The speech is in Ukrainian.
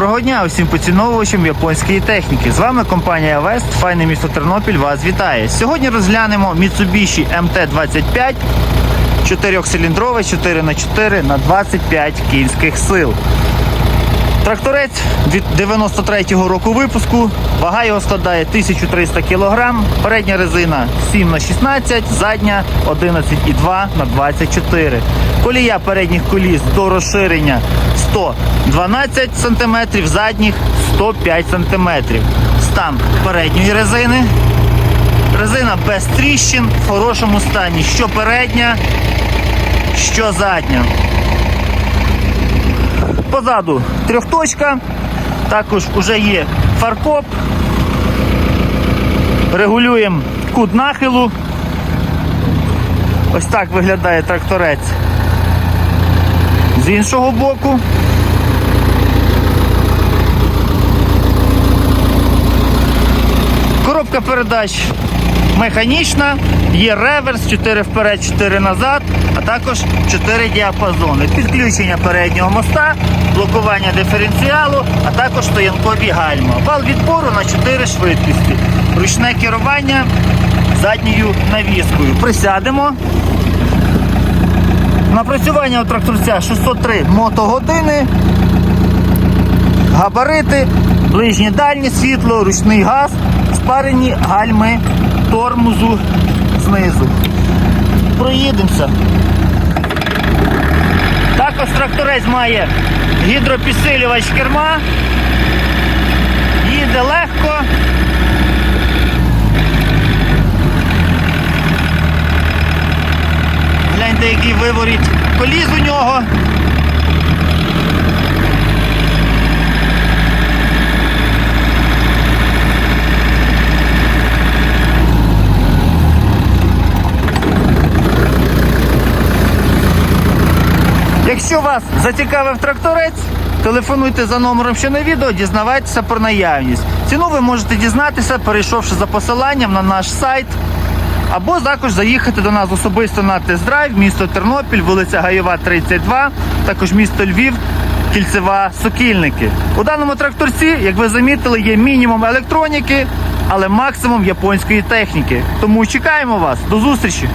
Доброго дня усім поціновувачам японської техніки. З вами компанія Вест, файне місто Тернопіль вас вітає. Сьогодні розглянемо Mitsubishi MT-25 4-циліндровий 4х4 на 25 кінських сил. Тракторець від 93-го року випуску. Вага його складає 1300 кг. Передня резина 7 на 16 задня 11,2 на 24 Колія передніх коліс до розширення 112 см, задніх 105 см. Стан передньої резини. Резина без тріщин, в хорошому стані. Що передня, що задня. Позаду трьохточка, також вже є фаркоп. Регулюємо кут нахилу. Ось так виглядає тракторець з іншого боку. Коробка передач механічна, є реверс, 4 вперед, 4 назад, а також 4 діапазони. Підключення переднього моста, блокування диференціалу, а також стоянкові гальма. Вал відпору на 4 швидкості. Ручне керування задньою навіскою. Присядемо. Напрацювання у тракторця 603 мотогодини. Габарити, ближнє дальнє світло, ручний газ, спарені гальми тормозу знизу. Проїдемося. Також тракторець має гідропідсилювач керма. Їде легко. Гляньте, який виворіт коліс у нього. Якщо вас зацікавив тракторець, телефонуйте за номером, що на відео, дізнавайтеся про наявність. Ціну ви можете дізнатися, перейшовши за посиланням на наш сайт. Або також заїхати до нас особисто на тест-драйв, місто Тернопіль, вулиця Гаєва, 32, також місто Львів, Кільцева, Сокільники. У даному тракторці, як ви замітили, є мінімум електроніки, але максимум японської техніки. Тому чекаємо вас. До зустрічі!